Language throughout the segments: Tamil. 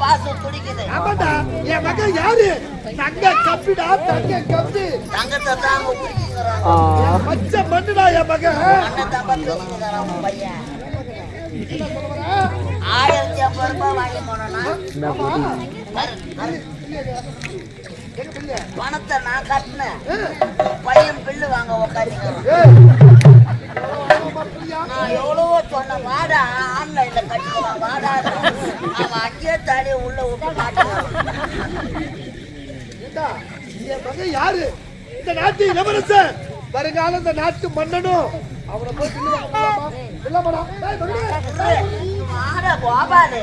பாசம் துடிக்குது. ஆமாண்டா என் மகன் யாரு? தங்க கம்பிடா தங்க கம்பி. தங்கத்தை என் பச்சை மண்ணுடா என் மகன். பையன். ஆயிரத்தி ஐம்பது ரூபாய் வாங்கி பாரு. பணத்தை நான் கட்டினேன். பையன் பில்லு வாங்க ஏய், நான் எவ்வளவோ சொன்னேன் வாடா ஆன்லைன்ல கட்டிக்கலாம் வாடா. அவன் அங்கேயே தாடி உள்ள விட்டு மகன் யாரு? இந்த நாட்டு இளவரசன் வருங்கால இந்த நாட்டு மன்னனும். அவனை போய் இல்லமாடா கோபாலு.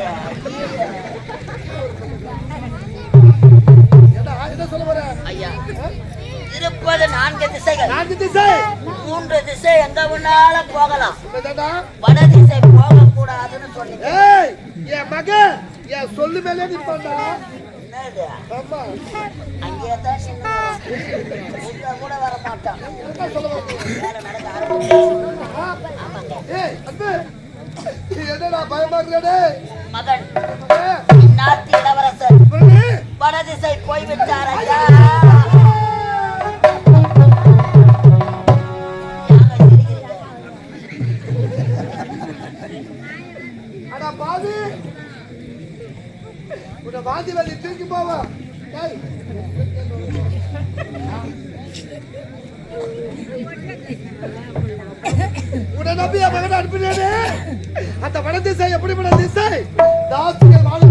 என்ன சொல்ல வர ஐயா. இருப்பது நான்கு திசைகள். நான்கு திசை. மூன்று திசை எங்க வேணாலும் போகலாம். என்னடா வட திசை போக கூடாதுன்னு சொன்னீங்க என் மகன் என் சொல்லு மேலே என்னது? ஆமா. அங்கேயே தான் கூட வர மாட்டான். என்ன சொல்ல வர? உடனே நம்பி என் மகனை அனுப்பினேனே. அந்த வட திசை எப்படிப்பட்ட திசை? தாசிகள் வாழக்கூடிய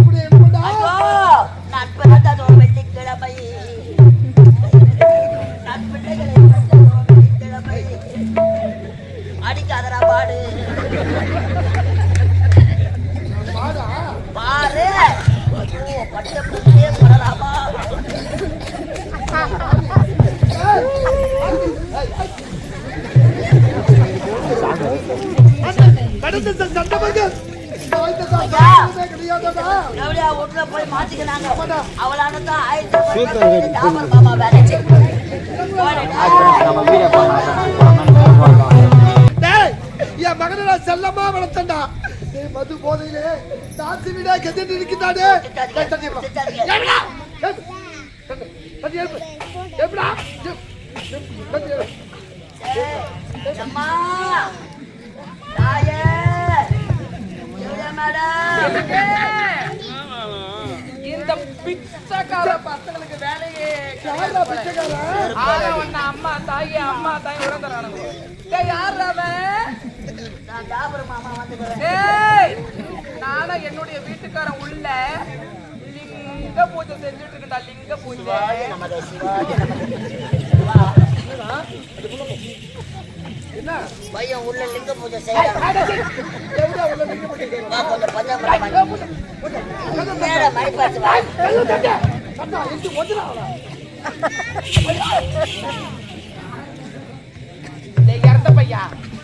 போய் மாத்திக்கினாங்க அவளால என் மகனை நான் செல்லமா மது போதையிலே தாசி கெதிட்டு எப்படா எப்படா மேடம் இந்த பிச்சைக்கார பசங்களுக்கு வேலையே ஆனா உன்னை அம்மா தாயி அம்மா தாய் உடந்துறானுங்க யார் நான் என்னுடைய வீட்டுக்காரன் உள்ள லிங்க பூஜை செஞ்சுட்டு இருக்கேன்டா லிங்க பூஜை. என்ன பையன் உள்ள லிங்க பூஜை செய்யறான். இறந்த பையா.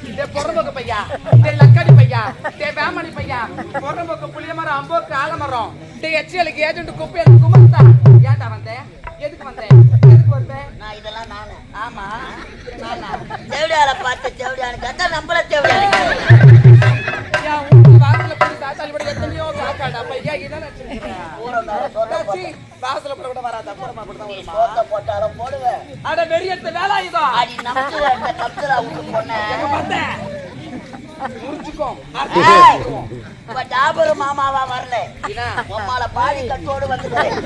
டேய் பொறம்போக்கு பையா. டேய் லக்காடி பையா. டேய் வேமணி பையா. பொறம்போக்கு புளிய மரம் அம்போக்கு ஆலமரம் டேய் எச்சியலுக்கு ஏஜென்ட் குப்பையல் குமஸ்தா ஏன்டா வந்த? எதுக்கு வந்த? எதுக்கு வந்த நான் இதெல்லாம் நானு. ஆமா. ஆமா தேவடியால பார்த்து தேவடியானுக்கு அதான் நம்மள தேவடியானு போட கூட வராதா. கூட தான் வருமா? சோத்த போட்டாலும் போடுவேன். அட வெறியத்த வேலாயுதம் அடி நமக்கு இந்த கப்சரா விட்டு போனேன் வந்த முடிச்சுக்கோ ஏய், இப்ப ஜாபர் மாமாவா வரல? உம்மால பாடி கட்டோடு வந்துட்டேன்.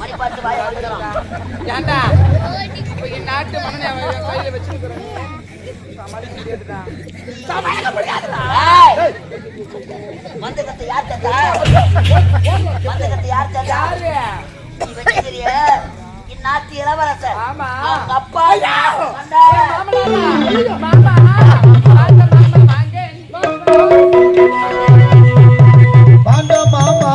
மணி பார்த்து வாய வந்துடும் ஏன்டா இப்ப என் நாட்டு மண்ணை அவன் கையில வச்சிருக்கிறேன். சமாளிக்க முடியாதுடா. சமாளிக்க முடியாதுடா. ஏய், வந்து கத்து யார் தந்தா வந்து யார் தந்தா இளவரசர் அப்பா மாமா! மாமா. மாமா மாமா?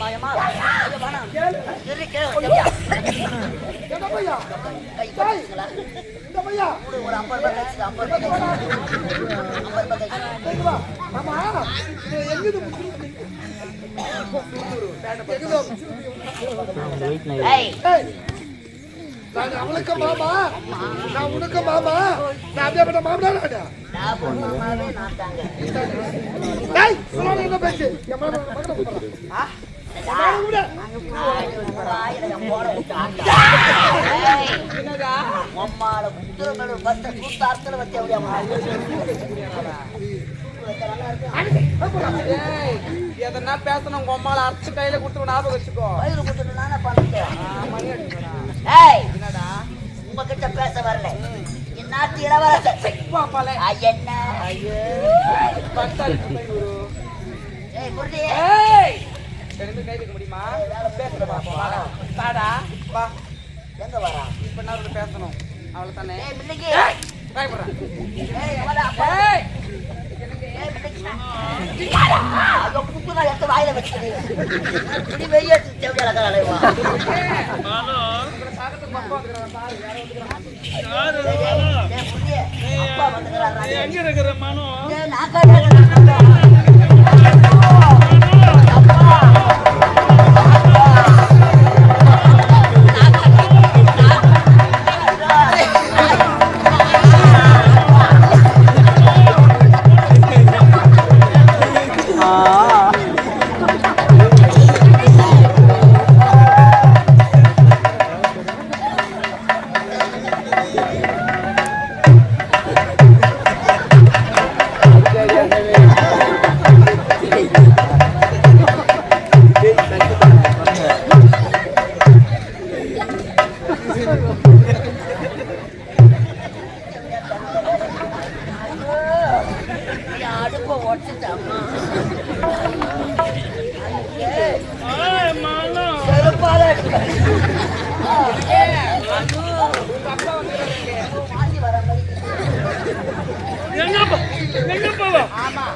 மாயமா ஐயோ, வேணாம். இரு, கீழே இந்த பையா ஒரு ஐம்பது ரூபாய் கழிச்சு, ஐம்பது ரூபாய் கழிச்சு. ஆமா நான் அவளுக்கு மாமா நான் உனக்கு மாமா நான் அப்படியே என்ன பேச்சு என் மாமா உம்மால குத்துற மேல பஸ்ஸை வச்சு அப்படியே மாறி. ஏய் எதனா பேசணும் உங்க அம்மால அரைச்சு கையில கொடுத்து ஞாபகம் வச்சுக்கோ. வயிறு குத்துட்டு நானே பண்ணிட்டேன். உங்ககிட்ட பேச வரல. நாட்டு இளவரசர் என்ன? ஐயே ஏய் குருதி. ஏய் ரெண்டு கை வைக்க முடியுமா? பேசுற. வாடா. வா. எங்க வரா இப்ப என்ன பேசணும். தானே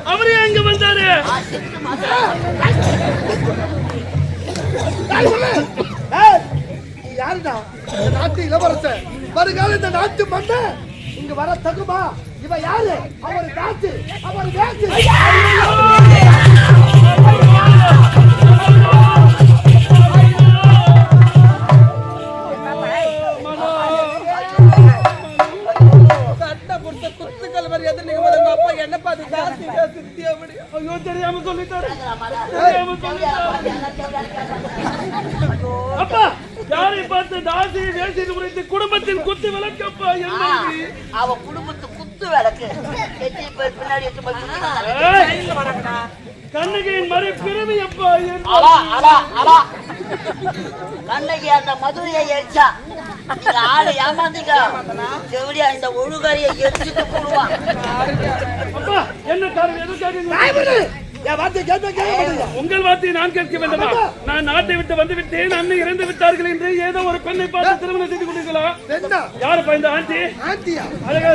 அவரு எங்க வந்தாரு யாருடா நாட்டு இளவரசன் வருகால இந்த நாட்டு மன்னன் இங்க வர தகுமா இவன் யாரு? அவர் நாட்டு அவர் வேட்டு தாசி வேசின்னு உரைத்து குடும்பத்தில் குத்து விளக்கப்பா என்ன இது? அவ குடும்பத்து குத்து விளக்கு. பின்னாடி கண்ணகியின் மறை பிறவி அப்பா அவா கண்ணகி அந்த மதுரையை எரிச்சா ஆளு ஏமாந்தீங்க செவிலியா இந்த ஒழுகறியை எரிச்சுட்டு போடுவான் அப்பா என்ன காரணம்? எதுக்காக உங்கள் வார்த்தையை நான் கேட்க வேண்டுமா? நான் நாட்டை விட்டு வந்து விட்டேன் அண்ணன் இறந்து விட்டார்கள் என்று ஏதோ ஒரு பெண்ணை பார்த்து திருமணம் செய்து கொண்டீர்களா? என்ன யாருப்பா இந்த ஆண்டி? அழகா